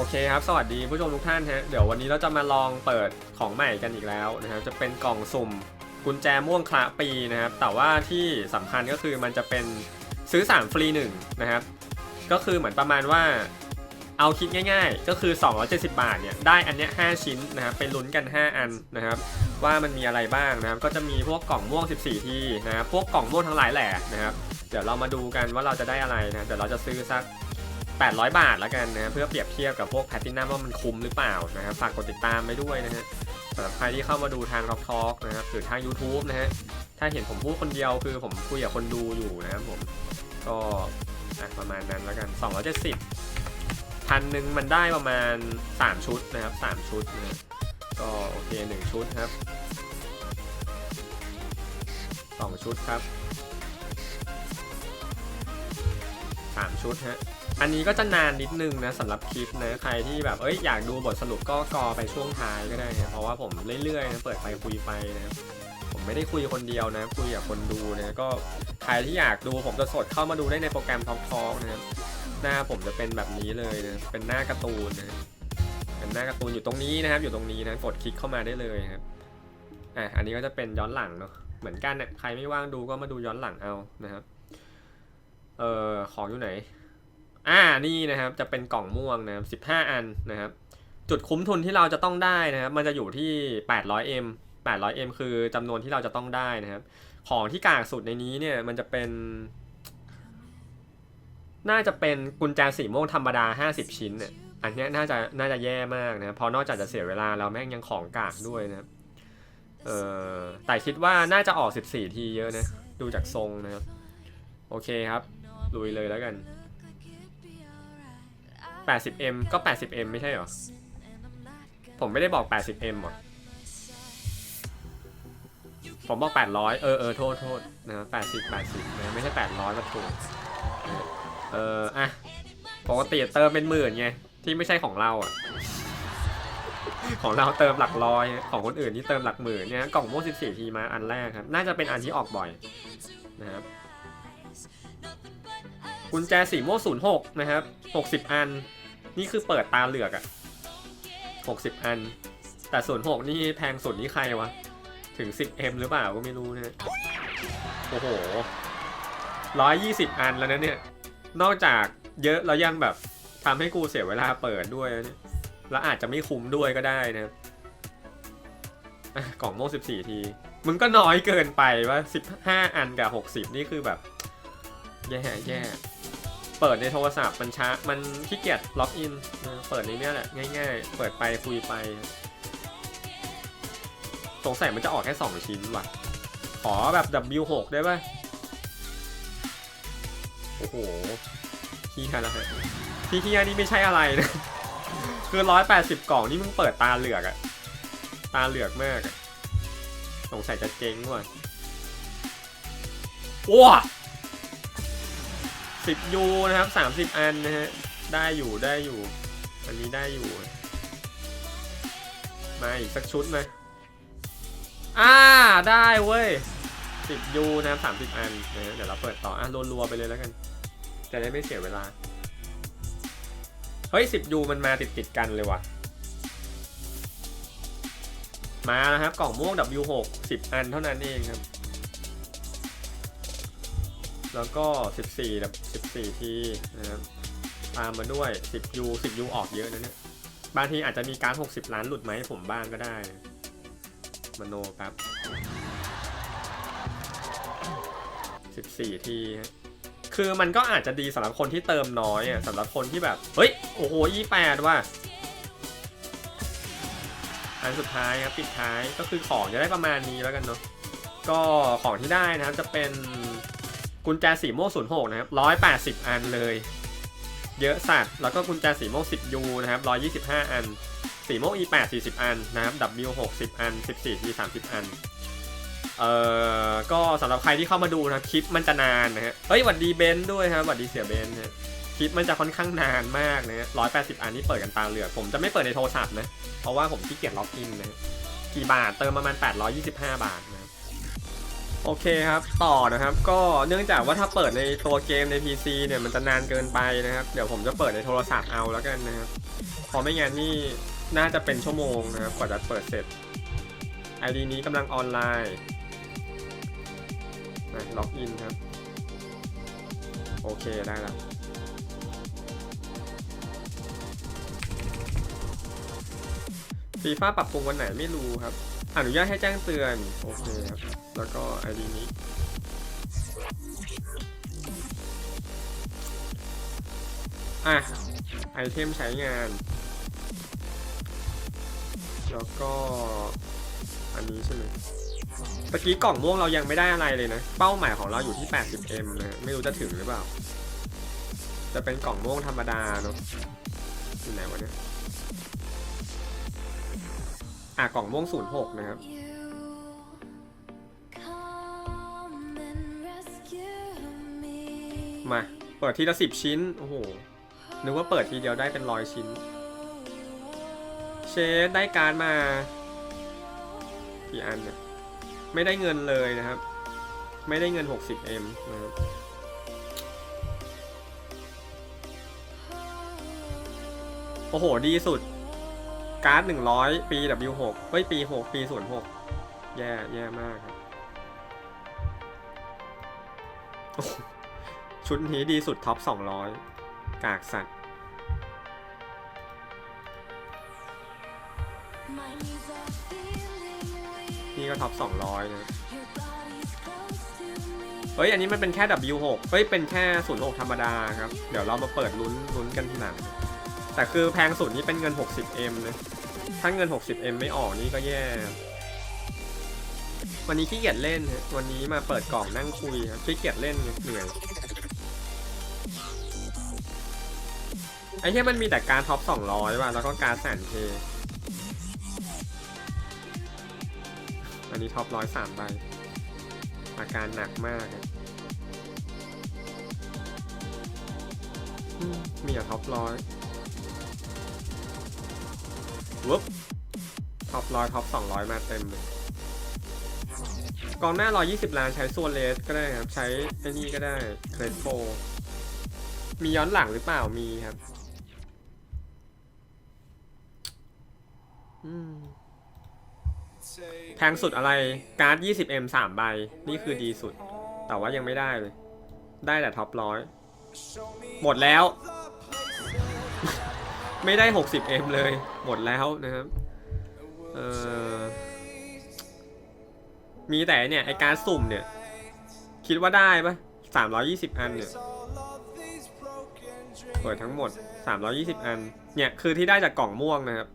โอเคครับ สวัสดีผู้ชมทุกท่านฮะ เดี๋ยววันนี้เราจะมาลองเปิดของใหม่กันอีกแล้วนะครับจะเป็นกล่องสุ่มกุญแจม่วงคละปีนะครับ แต่ว่าที่สำคัญก็คือมันจะเป็นซื้อ 3 ฟรี1นะครับ ก็คือเหมือนประมาณว่าเอาคิดง่าย ๆ ก็คือ 270 บาทเนี่ยได้อันเนี้ย5ชิ้นนะครับไปลุ้นกัน 5 อันนะครับ ว่ามันมีอะไรบ้างนะครับ ก็จะมีพวกกล่องม่วง 14 ทีนะครับพวกกล่องม่วงทั้งหลายแหละนะครับ เดี๋ยวเรามาดูกันว่าเราจะได้อะไรนะเดี๋ยวเราจะซื้อสัก 800 บาทแล้วกันนะเพื่อเปรียบเทียบกับพวกแพตตินัมว่ามันคุ้มหรือเปล่านะครับฝากกดติดตามไปด้วยนะฮะสำหรับใครที่เข้ามาดูทางท็อกทอกนะครับหรือทาง YouTube นะฮะถ้าเห็นผมพูดคนเดียวคือผมคุยกับคนดูอยู่นะครับผมก็ประมาณนั้นแล้วกัน 270พันหนึ่งมันได้ประมาณ 3 ชุดนะครับ 3 ชุดนะฮะก็โอเค 1 ชุดครับ 2 ชุดครับ 3 ชุดฮะ อันนี้ก็จะนานนิดนึงนะสำหรับคลิปนะใครที่แบบเอ้ยอยากดูบทสรุปก็กอไปช่วงท้ายก็ได้นะเพราะว่าผมเรื่อยๆนะเปิดไปคุยไปนะผมไม่ได้คุยคนเดียวนะคุยกับคนดูนะก็ใครที่อยากดูผมจะสดเข้ามาดูได้ในโปรแกรมท a l k t a l k นะครับหน้าผมจะเป็นแบบนี้เลยนะเป็นหน้าการ์ตูนนะเป็นหน้าการ์ตูนอยู่ตรงนี้นะครับ อยู่ตรงนี้นะกดคลิกเข้ามาได้เลยครับอะอันนี้ก็จะเป็นย้อนหลังเนาะเหมือนกันนะใครไม่ว่างดูก็มาดูย้อนหลังเอานะครับเอ่อของอยู่ไหน อ่านี่นะครับจะเป็นกล่องม่วงนะครับ15อันนะครับ จุดคุ้มทุนที่เราจะต้องได้นะครับ มันจะอยู่ที่ 800M 800M คือจำนวนที่เราจะต้องได้นะครับ ของที่กากสุดในนี้เนี่ยมันจะเป็น น่าจะเป็นกุญแจสีม่วงธรรมดา50ชิ้นเนี่ยอันนี้น่าจะน่าจะแย่มากนะเพราะนอกจากจะเสียเวลาแล้วแม่งยังของกากด้วยนะครับเออแต่คิดว่าน่าจะออก 14 ทีเยอะนะ ดูจากทรงนะครับ โอเคครับ ลุยเลยแล้วกัน 80m ก็ 80m ไม่ใช่หรอ ผมไม่ได้บอก 80m หรอ ผมบอก 800 เออเออโทษโทษนะ80 80นะไม่ใช่ 800ก็ถูกเอออะปกติเติมเป็นหมื่นไง ที่ไม่ใช่ของเราอะ ของเราเติมหลักร้อย ของคนอื่นที่เติมหลักหมื่นเนี่ยกล่องโม่14 ทีมาอันแรกครับ น่าจะเป็นอันที่ออกบ่อยนะครับกุญแจสีม่วง06 นะครับ 60 อัน นี่คือเปิดตาเหลือกอะ60อัน แต่06นี่แพงสุดนี่ใครวะ ถึง 10M หรือเปล่าก็ไม่รู้นะโอ้โห120อันแล้วนะเนี่ย นอกจากเยอะแล้วยังแบบทำให้กูเสียเวลาเปิดด้วยนะเนี่ยแล้วอาจจะไม่คุ้มด้วยก็ได้นะกล่องโม่14ที มึงก็น้อยเกินไปว่า15อันกับ60นี่คือแบบ แย่แย่ เปิดในโทรศัพท์มันช้า มันขี้เกียจล็อกอิน เปิดในเนี้ยแหละง่าย ๆ เปิดไปคุยไป สงสัยมันจะออกแค่ 2 ชิ้นว่ะ ขอแบบ W6 ได้ป่ะ โอ้โหเฮีแล้วฮะที่เฮียนี่ไม่ใช่อะไรนะ คือ180กล่องนี่มึงเปิดตาเหลือกอะตาเหลือกมาก สงสัยจะเจ๊งว่ะว้า สิบยูนะครับสามสิบอันนะฮะ ได้อยู่ได้อยู่ อันนี้ได้อยู่ มาอีกสักชุดไหมอ่า ได้เว้ยสิบยูนะครับสามสิบอันนะฮะเดี๋ยวเราเปิดต่อ อะรัวๆไปเลยแล้วกัน จะได้ไม่เสียเวลา เฮ้ยสิบยูมันมาติดติดๆกันเลยว่ะ มาแล้วครับ กล่องม่วง W6 10 อันเท่านั้นเองครับ แล้วก็ 14แบบ14 ทีนะครับตามมาด้วย 10U 10U ออกเยอะนะเนี่ย บางทีอาจจะมีการ 60 ล้านหลุดไหมผมบ้างก็ได้มโนครับ14 ทีฮะคือมันก็อาจจะดีสำหรับคนที่เติมน้อยอะสำหรับคนที่แบบ เฮ้ย โอ้โห28ว่ะ อันสุดท้ายครับ ปิดท้ายก็คือของจะได้ประมาณนี้แล้วกันเนาะ ก็ของที่ได้นะครับจะเป็น กุญแจสีม่วง06นะครับ180อันเลย เยอะสัตว์แล้วก็กุญแจสีม่วง 10U นะครับ125อัน สีม่วง E8 40อันนะครับ W 60อัน14 T 30อันเอ่อก็สำหรับใครที่เข้ามาดูนะครับคลิปมันจะนานนะฮะเฮ้ยหวัดดีเบนซ์ด้วยครับหวัดดีเสียเบนซ์ฮะคลิปมันจะค่อนข้างนานมากนะฮะ180อันนี่เปิดกันตาเหลือกผมจะไม่เปิดในโทรศัพท์นะเพราะว่าผมขี้เกียจล็อกอินนะกี่บาทเติมประมาณ825บาทนะครับ โอเคครับต่อนะครับก็เนื่องจากว่าถ้าเปิดในตัวเกมใน PC เนี่ยมันจะนานเกินไปนะครับ เดี๋ยวผมจะเปิดในโทรศัพท์เอาแล้วกันนะครับพอไม่งั้นนี่น่าจะเป็นชั่วโมงนะครับกว่าจะเปิดเสร็จ ID นี้กำลังออนไลน์นะล็อกอินครับ โอเคได้แล้วฟีฟ่าปรับปรุงวันไหนไม่รู้ครับ อนุญาตให้แจ้งเตือน โอเคครับ แล้วก็ ID นี้อะไอเทมใช้งาน แล้วก็อันนี้ใช่ไหมตะกี้กล่องม่วงเรายังไม่ได้อะไรเลยนะ เป้าหมายของเราอยู่ที่ 80M นะไม่รู้จะถึงหรือเปล่า จะเป็นกล่องม่วงธรรมดาเนาะอยู่ไหนวะเนี่ยอะกล่องม่วง06 นะครับ มา เปิดทีละสิบชิ้น โอ้โห นึกว่าเปิดทีเดียวได้เป็นร้อยชิ้น เชดได้การมา กี่อันเนี่ยไม่ได้เงินเลยนะครับ ไม่ได้เงิน 60M นะครับโอ้โห ดีสุด การ์ด 100 ปี W6 เฮ้ย ปี 6 ปี 06 แย่ แย่มากครับ ชุดนี้ดีสุดท็อป 200 กากสัตว์ นี่ก็ท็อป 200 นะ เฮ้ย อันนี้มันเป็นแค่ W6 เฮ้ย เป็นแค่ 06 ธรรมดาครับ เดี๋ยวเรามาเปิดลุ้นลุ้นกันทีหลัง แต่คือแพงสุดนี่เป็นเงิน 60M นะ ถ้าเงิน 60M ไม่ออกนี่ก็แย่วันนี้ขี้เกียจเล่น วันนี้มาเปิดกล่องนั่งคุยครับขี้เกียจเล่นเหนื่อย ไอ้ที่มันมีแต่การท็อป200ว่ะแล้วก็การแสนเคอันนี้ท็อป103ใบอาการหนักมากมีแต่ท็อปร้อยวุ๊บท็อปร้อยท็อปสองร้อยมาเต็มเลยกองหน้า 120 ล้านใช้โซเลสก็ได้ครับ ใช้ไอ้นี่ก็ได้เครดโฟมีย้อนหลังหรือเปล่ามีครับอืม แพงสุดอะไร การ์ด 20M 3ใบ นี่คือดีสุด แต่ว่ายังไม่ได้เลย ได้แต่ท็อปร้อย หมดแล้ว ไม่ได้ 60M เลย หมดแล้วนะครับ เออมีแต่เนี่ย ไอการสุ่มเนี่ย คิดว่าได้ปะ320 อันเนี่ยเปิดทั้งหมด 320 อัน เนี่ย คือที่ได้จากกล่องม่วงนะครับ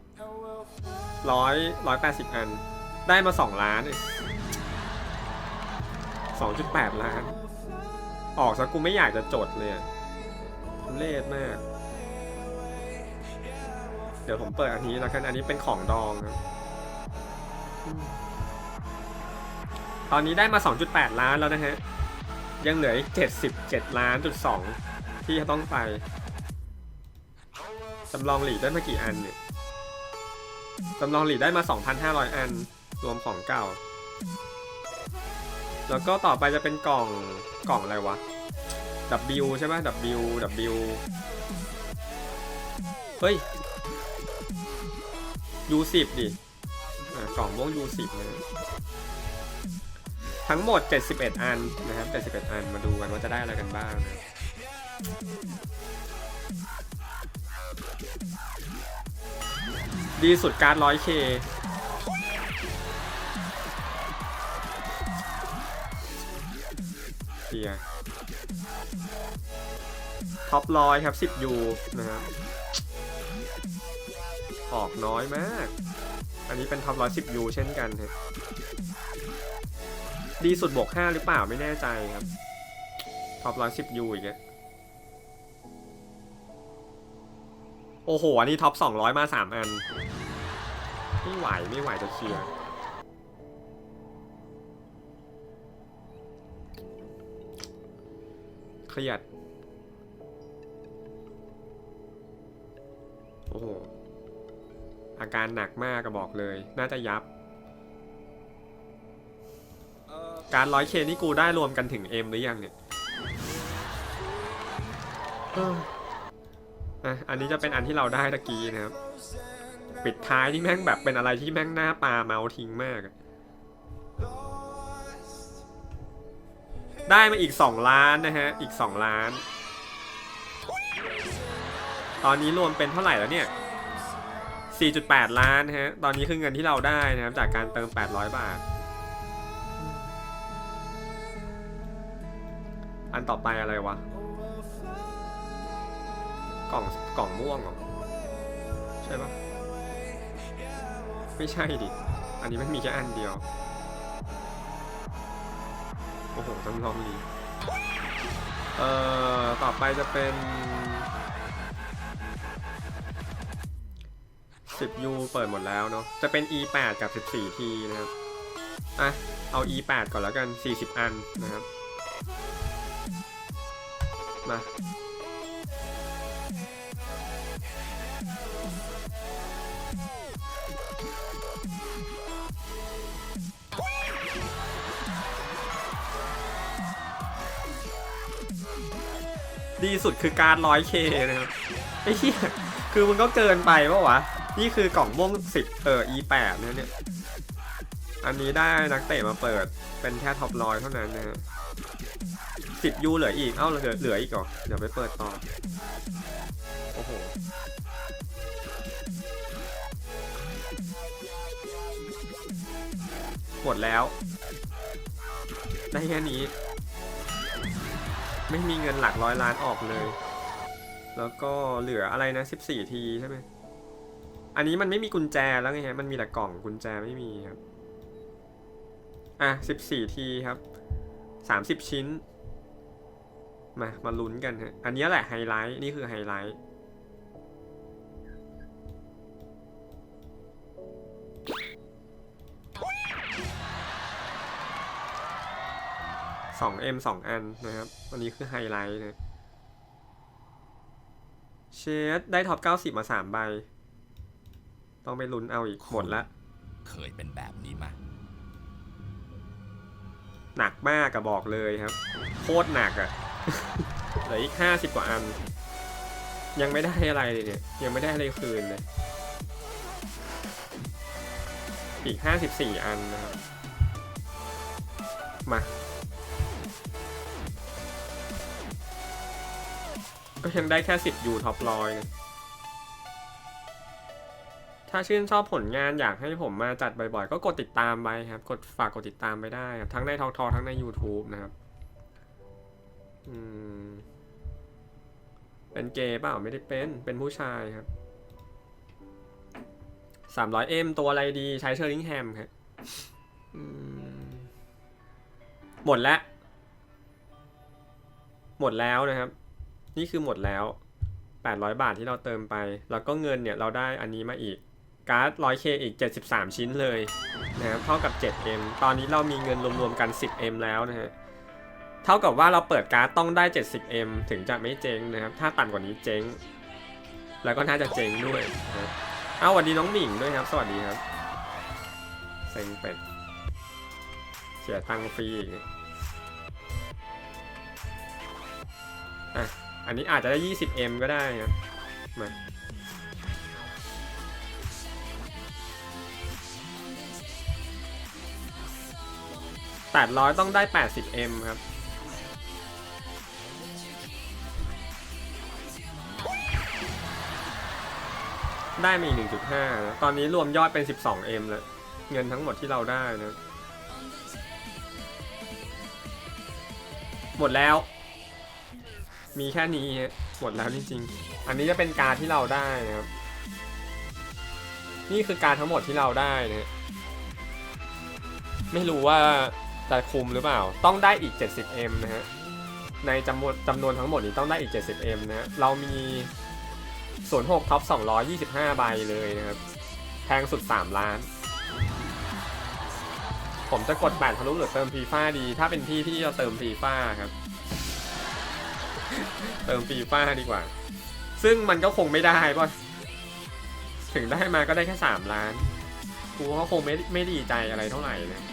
ร้อยร้อยแปดสิบอัน ได้มา2ล้านเอง2.8ล้าน ออกซะกูไม่อยากจะจดเลยทุเล่มาก เดี๋ยวผมเปิดอันนี้แล้วกัน อันนี้เป็นของดองครับตอนนี้ได้มา 2.8 ล้านแล้วนะฮะ ยังเหลืออีก77 ล้านจุดสองที่จะต้องไปจำลองหลีดได้มากี่อันเนี่ย จำลองหลีดได้มา 2,500 อัน รวมของเก่า แล้วก็ต่อไปจะเป็นกล่องกล่องอะไรวะ W ใช่ไหม W W เฮ้ย U10 ดิกล่องม่วง U10 นะทั้งหมด 71 อันนะครับ 71 อัน มาดูกันว่าจะได้อะไรกันบ้างนะ ดีสุดการ์ด 100K เตียท็อปร้อยครับ 10U นะครับออกน้อยมาก อันนี้เป็นท็อปร้อยสิบยูเช่นกันครับดีสุดบวกห้าหรือเปล่าไม่แน่ใจครับท็อปร้อยสิบยูอีกแล้ว โอ้โห อันนี้ท็อปสองร้อยมาสามอัน ไม่ไหว ไม่ไหวจะเคลียร์เครียด โอ้โห อาการหนักมากก็บอกเลย น่าจะยับ การร้อยเคนี่กูได้รวมกันถึงเอ็มหรือยังเนี่ย อะอันนี้จะเป็นอันที่เราได้ตะกี้นะครับ ปิดท้ายนี่แม่งแบบเป็นอะไรที่แม่งหน้าปลาเมาทิ้งมาก ได้มาอีก 2 ล้านนะฮะ อีก 2 ล้าน ตอนนี้รวมเป็นเท่าไหร่แล้วเนี่ย 4.8 ล้านนะฮะ ตอนนี้คือเงินที่เราได้นะครับ จากการเติม 800 บาท อันต่อไปอะไรวะ กล่องกล่องม่วงเหรอใช่ปะไม่ใช่ดิ อันนี้มันมีแค่อันเดียว โอ้โหต้องลองดีเอ่อ ต่อไปจะเป็น 10U เปิดหมดแล้วเนาะ จะเป็น E8 กับ 14T นะครับ อะ เอา E8 ก่อนแล้วกัน 40 อันนะครับ มา ดีสุดคือการร้อยเคนะครับไอ้เหี้ยคือมันก็เกินไปปะวะ นี่คือกล่องม่วงสิบเออ E8 นะเนี่ย อันนี้ได้นักเตะมาเปิดเป็นแค่ท็อปร้อยเท่านั้นนะฮะสิบยูเหลืออีก เอ้าเหลือเหลืออีกเหรอ เดี๋ยวไปเปิดต่อ โอ้โหหมดแล้ว ได้แค่นี้ ไม่มีเงินหลักร้อยล้านออกเลย แล้วก็เหลืออะไรนะ 14 ทีใช่ไหมอันนี้มันไม่มีกุญแจแล้วไงฮะ มันมีแต่กล่องกุญแจไม่มีครับ อะ 14 ทีครับ 30 ชิ้น มา มาลุ้นกันฮะ อันนี้แหละไฮไลท์ นี่คือไฮไลท์ สองเอ็มสองอันนะครับอันนี้คือไฮไลท์นะเชดได้ท็อป 90 มา 3 ใบ ต้องไปลุ้นเอาอีกหมดละ เคยเป็นแบบนี้มาหนักมากอะบอกเลยครับ โคตรหนักอะเหลืออีก 50 กว่าอัน ยังไม่ได้อะไรเลยเนี่ย ยังไม่ได้อะไรคืนเลย อีก 54 อันนะครับ มา ก็ยังได้แค่10ยูท็อปร้อยนะถ้าชื่นชอบผลงานอยากให้ผมมาจัดบ่อยๆ ก็กดติดตามไปครับ กดฝากกดติดตามไปได้ครับ ทั้งในทอกทอทั้งใน YouTube นะครับ อืม เป็นเกย์เปล่าไม่ได้เป็น เป็นผู้ชายครับ 300M ตัวอะไรดีใช้เชอร์ลิงแฮมครับอืมหมดแล้ว หมดแล้วนะครับ นี่คือหมดแล้ว 800 บาทที่เราเติมไป แล้วก็เงินเนี่ยเราได้อันนี้มาอีก การ์ด 100K อีก 73 ชิ้นเลยนะครับเท่ากับ 7M ตอนนี้เรามีเงินรวมๆกัน 10M แล้วนะฮะเท่ากับว่าเราเปิดการ์ดต้องได้ 70M ถึงจะไม่เจ๊งนะครับ ถ้าต่ำกว่านี้เจ๊ง แล้วก็น่าจะเจ๊งด้วยนะเอาสวัสดีน้องหมิงด้วยครับ สวัสดีครับเซ็งเป็ดเสียตังค์ฟรีอีก อันนี้อาจจะได้ 20M ก็ได้ครับมาแปดร้อยต้องได้ 80M ครับ ได้มาอีก1.5นะตอนนี้รวมยอดเป็น 12M แล้ว เงินทั้งหมดที่เราได้นะ หมดแล้ว มีแค่นี้ฮะหมดแล้วจริงๆ อันนี้จะเป็นการที่เราได้นะครับ นี่คือการทั้งหมดที่เราได้นะฮะไม่รู้ว่าจะคุมหรือเปล่า ต้องได้อีก 70M นะฮะ ในจำนวนจำนวนทั้งหมดนี้ต้องได้อีก 70M นะฮะ เรามี 06ท็อป225 ใบเลยนะครับ แพงสุด 3 ล้าน ผมจะกดแบตทะลุหรือเติมฟีฟ่าดี ถ้าเป็นพี่พี่จะเติมฟีฟ่าครับ เติมฟีฟ่าดีกว่า ซึ่งมันก็คงไม่ได้ป่ะถึงได้มาก็ได้แค่สามล้าน กูก็คงไม่ไม่ดีใจอะไรเท่าไหร่นะ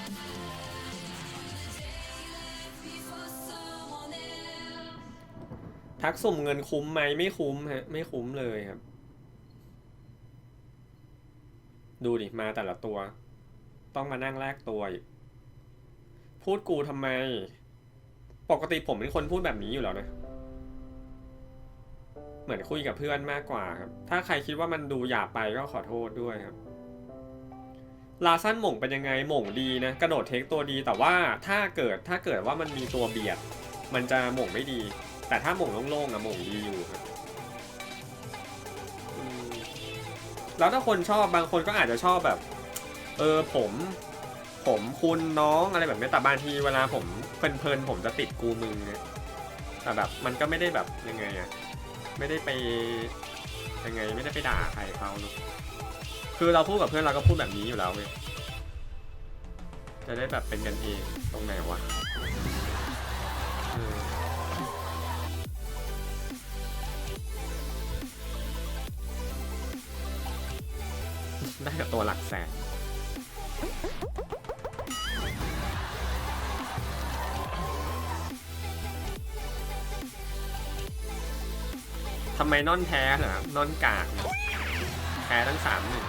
ทักสุ่มเงินคุ้มไหมไม่คุ้มฮะ ไม่คุ้มเลยครับ ดูดิ มาแต่ละตัว ต้องมานั่งแลกตัวพูดกูทำไม ปกติผมเป็นคนพูดแบบนี้อยู่แล้วนะ เหมือนคุยกับเพื่อนมากกว่าครับ ถ้าใครคิดว่ามันดูหยาบไปก็ขอโทษด้วยครับ ลาสั้นหม่งเป็นยังไงหม่งดีนะ กระโดดเทคตัวดีแต่ว่าถ้าเกิดถ้าเกิดว่ามันมีตัวเบียด มันจะหม่งไม่ดี แต่ถ้าหม่งโล่งๆอะหม่งดีอยู่ครับแล้วถ้าคนชอบบางคนก็อาจจะชอบแบบ เออผม ผมคุณน้องอะไรแบบนี้แต่บางทีเวลาผมเพลินๆผมจะติดกูมึงเนี่ยแต่แบบมันก็ไม่ได้แบบยังไงอะ ไม่ได้ไปยังไงไม่ได้ไปด่าใครเขาเนอะคือเราพูดกับเพื่อนเราก็พูดแบบนี้อยู่แล้วเว้ยจะได้แบบเป็นกันเองตรงไหนวะได้กับตัวหลักแสนำไมนอนแพ้เหรอนอนกากเนี่ยแพ้ทั้งสามหนึ่ง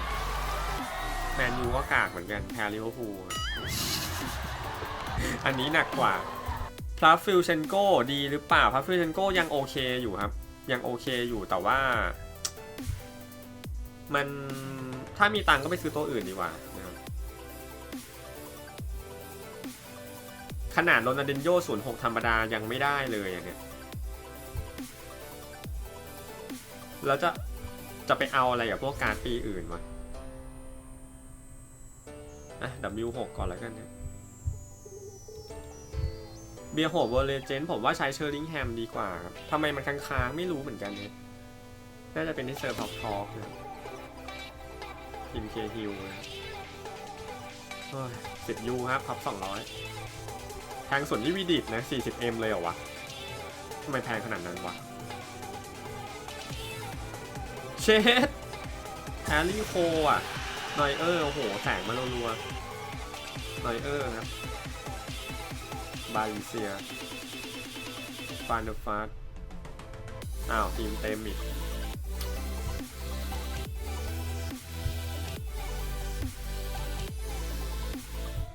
แมนยูก็กากเหมือนกันแพ้ลิเวอร์พูลอันนี้หนักกว่าพลาฟิลเชนโกดีหรือเปล่าพลาฟิลเชนโกยังโอเคอยู่ครับ ยังโอเคอยู่แต่ว่า มันถ้ามีตังก็ไปซื้อตัวอื่นดีกว่านะครับขนาดโรนัลดินโย06 ธรรมดายังไม่ได้เลยอย่างเนี้ย แล้วจะจะไปเอาอะไรกับพวกการปีอื่นวะอะ W6 ก่อนแล้วกันเนะเบียร์โหเวอร์เลเจนผมว่าใช้เชอร์ลิงแฮมดีกว่าครับทำไมมันค้างๆ ไม่รู้เหมือนกันเนี่ยน่าจะเป็นที่เซิร์ฟท็อปทอกนะทีมเคฮิวสิบยูครับท็อปสองร้อยแพงส่วนที่วีดิตนะ 40M เลยเหรอวะทำไมแพงขนาดนั้นวะ เชดแฮร์รี่โคอะนอยเออร์โอ้โห แสงมารัวนอยเออร์ครับ บาลิเซียฟานเดอร์ฟาสอ้าว ทีมเต็มอีก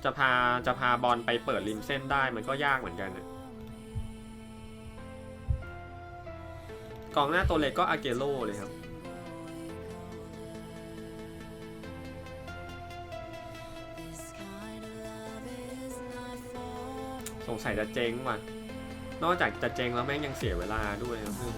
จะพาจะพาบอลไปเปิดริมเส้นได้มันก็ยากเหมือนกันนะกองหน้าตัวเล็กก็อาเกโรเลยครับ สงสัยจะเจ๊งว่ะ นอกจากจะเจ๊งแล้วแม่งยังเสียเวลาด้วยครับเรื่อ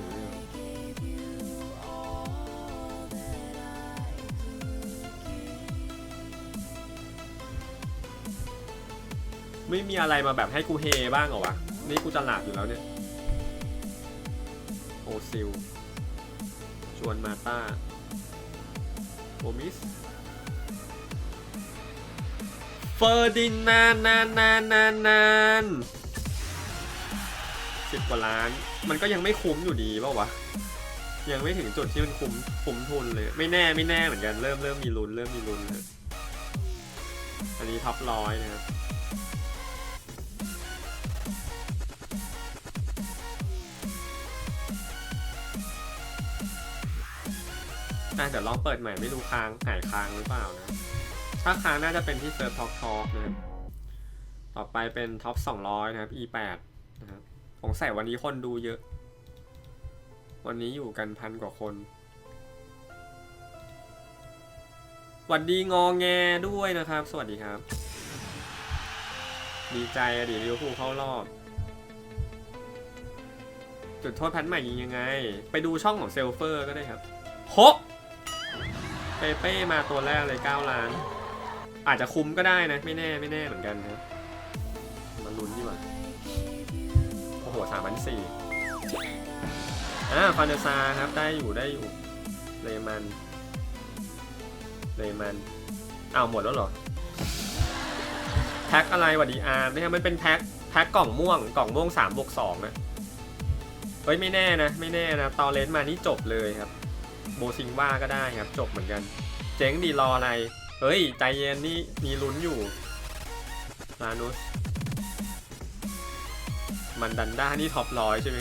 ไม่มีอะไรมาแบบให้กูเฮบ้างเหรอวะ นี่กูจะหลับอยู่แล้วเนี่ย โอซิล ชวนมาต้า โอมิส ฟอร์ดินานนานนานนานนานสิบกว่าล้าน มันก็ยังไม่คุ้มอยู่ดีเปล่าวะ ยังไม่ถึงจุดที่มันคุ้มคุ้มทุนเลย ไม่แน่ไม่แน่เหมือนกัน เริ่มเริ่มมีลุ้นเริ่มมีลุ้นแล้วอันนี้ท็อปร้อยนะครับอะเดี๋ยวลองเปิดใหม่ไม่รู้ค้างหายค้างหรือเปล่านะ ถ้าค้างน่าจะเป็นที่เซิร์ฟท็อปท็อปนะครับ ต่อไปเป็นท็อป200นะครับ E8 นะครับสงสัยวันนี้คนดูเยอะ วันนี้อยู่กันพันกว่าคน หวัดดีงอแงด้วยนะครับ สวัสดีครับ ดีใจอะดิลิเวอร์พูลเข้ารอบ จุดโทษแพทใหม่ยิงยังไง ไปดูช่องของเซลเฟอร์ก็ได้ครับโฮะเปเป้มาตัวแรกเลย 9 ล้าน อาจจะคุ้มก็ได้นะ ไม่แน่ไม่แน่เหมือนกันครับมาลุ้นดีกว่า โอ้โหสามพันสี่อ่าฟานเดซาครับ ได้อยู่ได้อยู่ เลมันเลมันอ้าวหมดแล้วเหรอ แพ็คอะไรวะดีอาร์นะครับมันเป็นแพ็คแพ็คกล่องม่วงกล่องม่วง3บวก2นะเฮ้ยไม่แน่นะ ไม่แน่นะ ตอเลนมานี่จบเลยครับ โบซิงว่าก็ได้ครับ จบเหมือนกัน เจ๊งดีรออะไร เฮ้ย ใจเย็นนี่มีลุ้นอยู่ลานุสมันดันด้านี่ท็อปร้อยใช่ไหม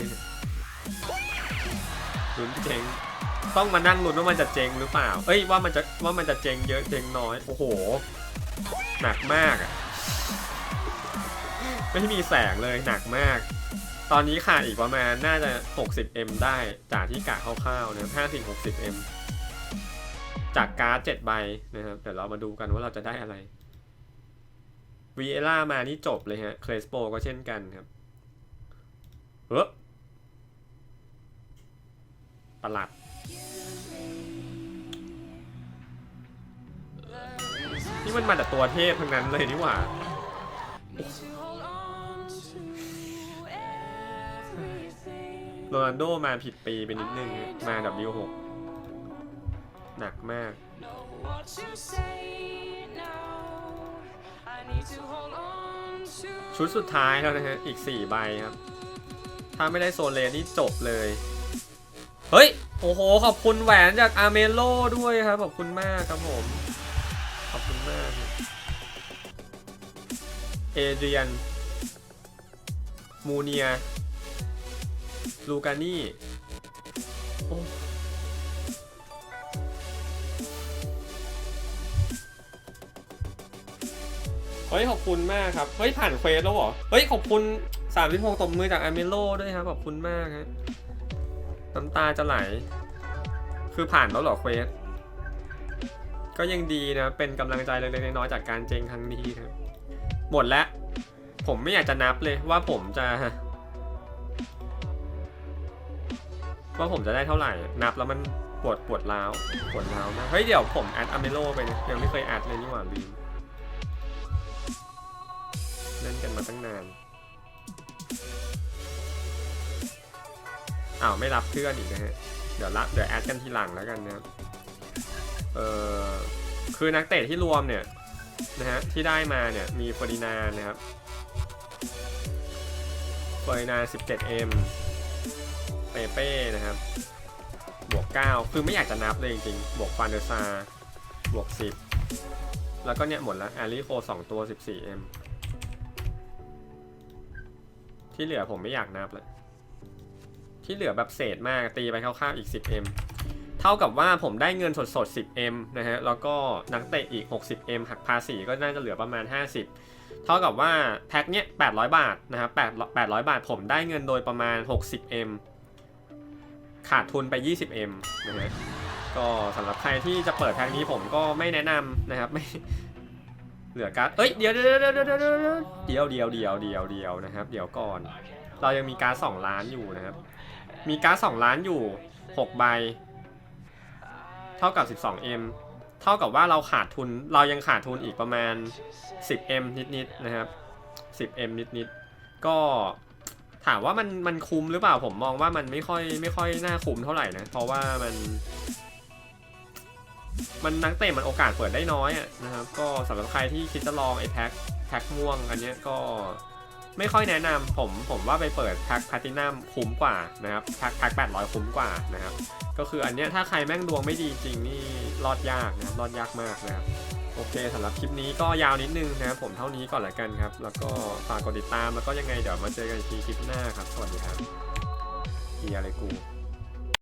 ลุ้นเจ๊งต้องมานั่งลุ้นว่ามันจะเจ๊งหรือเปล่า เอ้ยว่ามันจะว่ามันจะเจ๊งเยอะเจ๊งน้อย โอ้โห หนักมากอะไม่มีแสงเลยหนักมาก ตอนนี้ขาดอีกประมาณน่าจะ 60M ได้จากที่กะคร่าวๆนะ50 60M จากการ์ด7ใบนะครับ เดี๋ยวเรามาดูกันว่าเราจะได้อะไรวีเอล่ามานี่จบเลยฮะ เคลสโปก็เช่นกันครับเฮ้อประหลัดนี่มันมาจากตัวเทพทั้งนั้นเลยนี่หว่า โรนัลโดมาผิดปีไปนิดนึงอะมา W6 หนักมาก ชุดสุดท้ายแล้วนะฮะ อีก 4 ใบครับ ถ้าไม่ได้โซเลนนี่จบเลย เฮ้ย โอ้โห ขอบคุณแหวนจากอาเมโลด้วยครับ ขอบคุณมากครับผม ขอบคุณมาก เอเดียน มูเนีย ลูกานี่ โอ้ เฮ้ยขอบคุณมากครับ เฮ้ยผ่านเควสแล้วเหรอ เฮ้ยขอบคุณ36ตบมือจากอาเมโลด้วยครับขอบคุณมากฮะน้ำตาจะไหล คือผ่านแล้วเหรอเควส ก็ยังดีนะ เป็นกำลังใจเล็กๆน้อยๆจากการเจงครั้งนี้ครับ หมดแล้ว ผมไม่อยากจะนับเลยว่าผมจะ ว่าผมจะได้เท่าไหร่ นับแล้วมันปวดปวดร้าวปวดร้าวมาก เฮ้ยเดี๋ยวผมแอดอเมโลไปนี่ยยังไม่เคยแอดเลยนี่หว่าลืม มาตั้งนาน อ้าว ไม่รับเพื่อนอีกนะฮะ เดี๋ยวรับเดี๋ยวแอดกันทีหลังแล้วกันนะครับเออคือนักเตะที่รวมเนี่ยนะฮะที่ได้มาเนี่ยมีฟอร์ดินานนะครับฟอร์ดินาน 17M เปเป้นะครับ บวก 9 คือไม่อยากจะนับเลยจริงๆ บวกฟานเดอร์ซา บวก 10 แล้วก็เนี่ยหมดแล้วแอริโค2ตัว 14M ที่เหลือผมไม่อยากนับเลยที่เหลือแบบเศษมากตีไปคร่าวๆอีก 10M เท่ากับว่าผมได้เงินสดๆ 10M นะฮะแล้วก็นักเตะอีก 60M หักภาษีก็น่าจะเหลือประมาณ 50 เท่ากับว่าแพ็คเนี้ย800 บาทนะครับ8 800 บาทผมได้เงินโดยประมาณ 60M ขาดทุนไป 20M นะฮะก็สำหรับใครที่จะเปิดแพ็คนี้ผมก็ไม่แนะนำนะครับไม่ เหลือการ์ดเอ้ยเดี๋ยวเดี๋ยวเดี๋ยวเดี๋ยวเดี๋ยวเดี๋ยวเดี๋ยวเดี๋ยวเดี๋ยวเดี๋ยวนะครับ เดี๋ยวก่อน เรายังมีการ์ด2ล้านอยู่นะครับ มีการ์ด2ล้านอยู่6ใบ เท่ากับ 12M เอ็มเท่ากับว่าเราขาดทุน เรายังขาดทุนอีกประมาณ 10M นิดๆนะครับ 10M นิดๆก็ถามว่ามันมันคุ้มหรือเปล่าผมมองว่ามันไม่ค่อยไม่ค่อยน่าคุ้มเท่าไหร่นะ เพราะว่ามัน มันนักเตะมันโอกาสเปิดได้น้อยอะนะครับ ก็สำหรับใครที่คิดจะลองไอ้แพ็คแพ็คม่วงอันนี้ก็ไม่ค่อยแนะนำผมผมว่าไปเปิดแพ็คแพลตินัมคุ้มกว่านะครับแพ็คแพ็ค800คุ้มกว่านะครับ ก็คืออันเนี้ยถ้าใครแม่งดวงไม่ดีจริงนี่รอดยากนะครับรอดยากมากนะครับโอเคสำหรับคลิปนี้ก็ยาวนิดนึงนะครับผมเท่านี้ก่อนละกันครับ แล้วก็ฝากกดติดตามแล้วก็ยังไงเดี๋ยวมาเจอกันอีกทีคลิปหน้าครับ สวัสดีครับเฮียอะไรกู